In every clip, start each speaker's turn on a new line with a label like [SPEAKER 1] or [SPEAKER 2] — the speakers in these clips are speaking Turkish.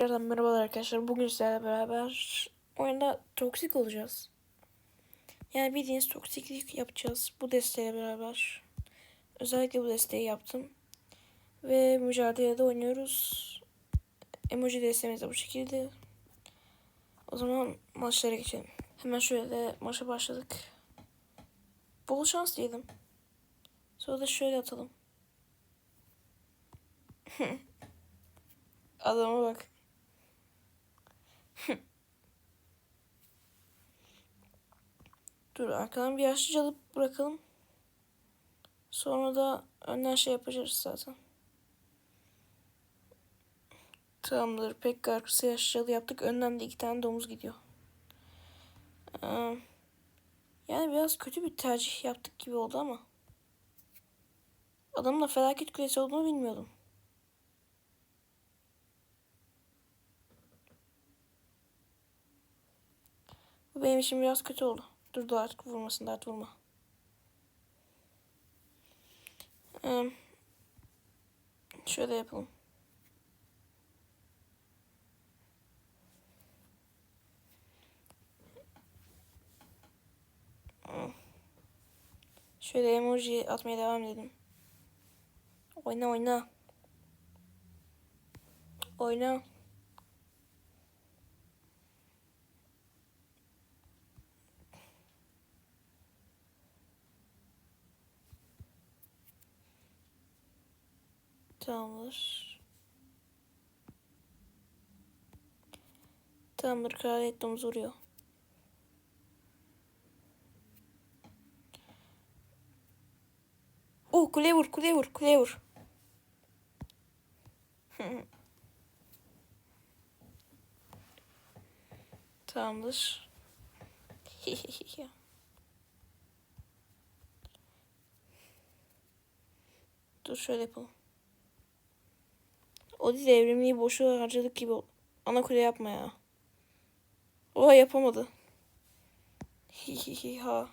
[SPEAKER 1] Tekrardan merhabalar arkadaşlar. Bugün sizlerle beraber oyunda toksik olacağız. Yani bildiğiniz toksiklik yapacağız. Bu desteğiyle beraber. Özellikle bu desteği yaptım. Ve mücadelede oynuyoruz. Emoji desteğimiz de bu şekilde. O zaman maçlara geçelim. Hemen şöyle maça başladık. Bol şans diyelim. Sonra da şöyle atalım. Adama bak. Dur arkadan bir yaşlıca alıp bırakalım. Sonra da önden şey yapacağız zaten. Tamamdır. Pek arkası yaşlıcalı yaptık. Önden de iki tane domuz gidiyor. Ee, yani biraz kötü bir tercih yaptık gibi oldu ama. Adamın da felaket kulesi olduğunu bilmiyordum. Bu benim için biraz kötü oldu. Dur dur artık vurmasın artık vurma. Ee, şöyle yapalım. Şöyle emoji atmaya devam edelim. Oyna oyna. Oyna. Tamamdır. Tamamdır. Kraliyet domuz vuruyor. Oh kuleye vur kuleye vur kuleye vur. Tamamdır. Dur şöyle yapalım. O değil evrimliği boşu harcadık gibi. Ana kule yapma ya. Oha yapamadı. Hihihi ha.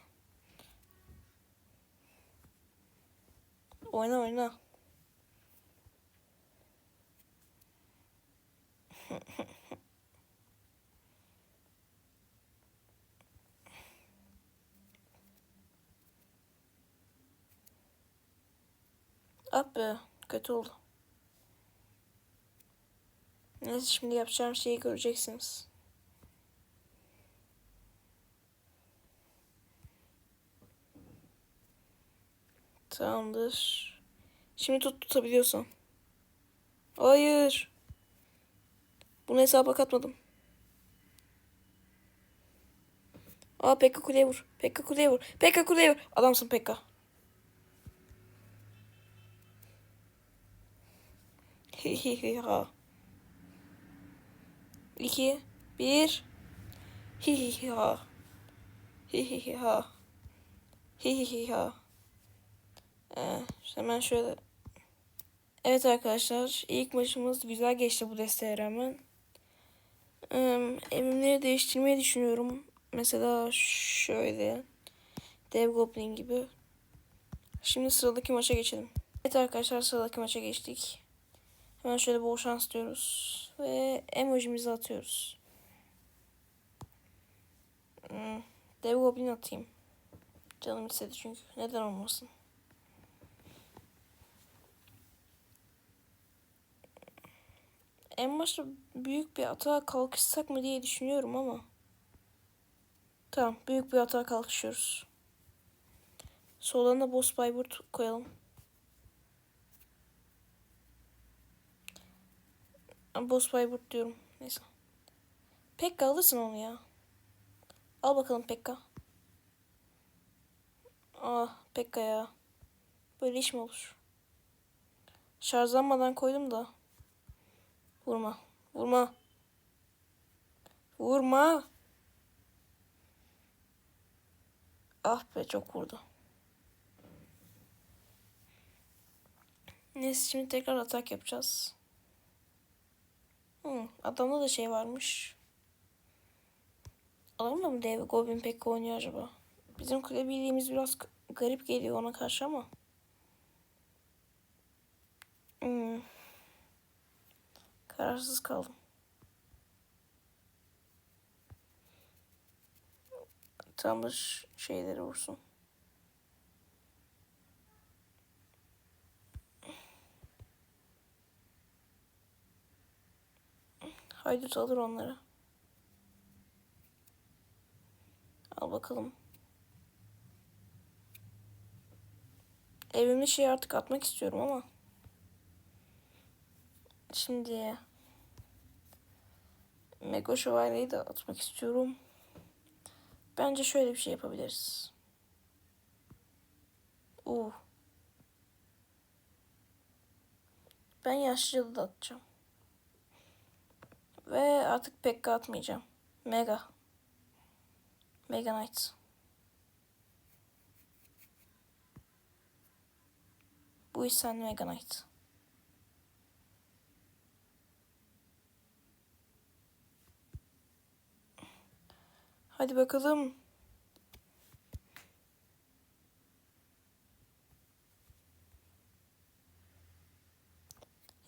[SPEAKER 1] Oyna oyna. Ah be kötü oldu. Neyse şimdi yapacağım şeyi göreceksiniz. Tamamdır. Şimdi tut tutabiliyorsan. Hayır. Bunu hesaba katmadım. Aa Pekka kuleye vur. Pekka kuleye vur. Pekka kuleye vur. Adamsın Pekka. Hihihi. 2 1 Hihihi ha. Hihihi ha. Hihihi ha. Ee, hemen şöyle. Evet arkadaşlar ilk maçımız güzel geçti bu desteğe rağmen. Ee, evimleri değiştirmeyi düşünüyorum. Mesela şöyle. Dev Goblin gibi. Şimdi sıradaki maça geçelim. Evet arkadaşlar sıradaki maça geçtik. Hemen şöyle bol şans diyoruz. Ve emojimizi atıyoruz. Hmm, Dev Goblin atayım. Canım istedi çünkü. Neden olmasın. En başta büyük bir atağa kalkışsak mı diye düşünüyorum ama. Tamam büyük bir atağa kalkışıyoruz. Soldan da Boss Bayburt koyalım. Boss Bayburt diyorum. Neyse. Pekka alırsın onu ya. Al bakalım Pekka. Ah Pekka ya. Böyle iş mi olur? Şarjlanmadan koydum da. Vurma. Vurma. Vurma. Ah be çok vurdu. Neyse şimdi tekrar atak yapacağız. Hı, adamda da şey varmış. Adam da mı dev Goblin pek oynuyor acaba? Bizim kule bildiğimiz biraz garip geliyor ona karşı ama. Hmm. Kararsız kaldım. Tamir şeyleri vursun. Haydut alır onları. Al bakalım. Evimde şey artık atmak istiyorum ama. Şimdi Mega Şövalye'yi de atmak istiyorum. Bence şöyle bir şey yapabiliriz. Uh. Ben yaşlıcalı da atacağım. Ve artık Pekka atmayacağım. Mega. Mega Knight. Bu iş sende Mega Knight. Hadi bakalım.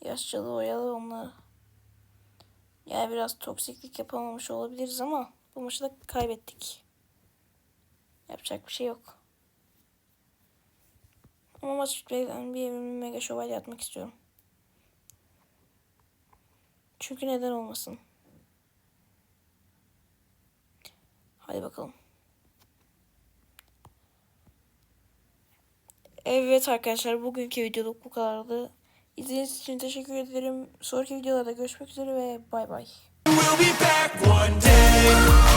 [SPEAKER 1] Yaşçalı oyalı onları. Yani biraz toksiklik yapamamış olabiliriz ama bu maçı da kaybettik. Yapacak bir şey yok. Ama maç bitmeden bir evimi mega şövalye atmak istiyorum. Çünkü neden olmasın. Hadi bakalım. Evet arkadaşlar bugünkü videoluk bu kadardı. İzlediğiniz için teşekkür ederim. Sonraki videolarda görüşmek üzere ve bay bay.
[SPEAKER 2] We'll be back one day.